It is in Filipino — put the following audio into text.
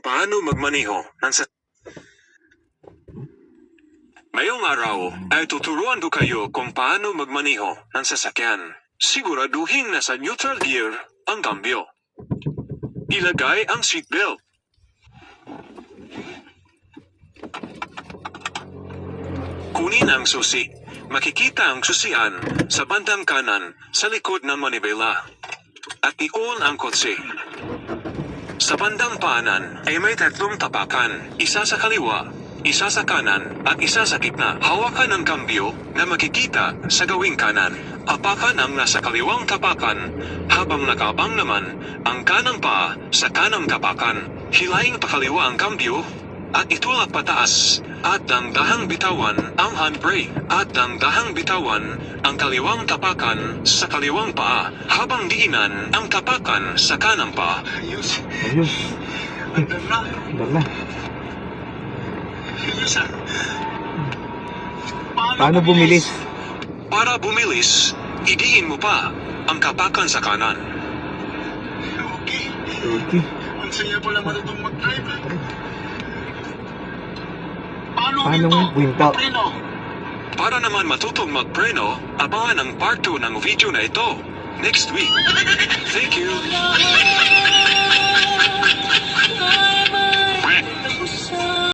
Paano magmaneho ng sa... Ngayong araw ay tuturuan ko kayo kung paano magmaneho ng sasakyan. Siguraduhin na sa neutral gear ang cambio. Ilagay ang seatbelt. Kunin ang susi. Makikita ang susian sa bandang kanan sa likod ng manibela. At ion ang kotse. Sa bandang paanan ay may tatlong tapakan, isa sa kaliwa, isa sa kanan, at isa sa gitna. Hawakan ang kambyo na makikita sa gawing kanan. Apakan ang nasa kaliwang tapakan, habang nakabang naman ang kanang paa sa kanang tapakan. Hilaing pakaliwa ang kambyo, at itulak pataas, at dahang bitawan ang handbrake, at dahang bitawan ang kaliwang tapakan sa kaliwang paa, habang diinan ang tapakan sa kanang paa. Ayos. Ayos. Andar na. Andar na. Ayos ah. Paano bumilis? Para bumilis, idiin mo pa ang tapakan sa kanan. Okay. Okay. Ang saya pala matutong mag-drive. Paano nga? Winto. Para naman matutong magpreno, abangan ang part 2 ng video na ito next week. Thank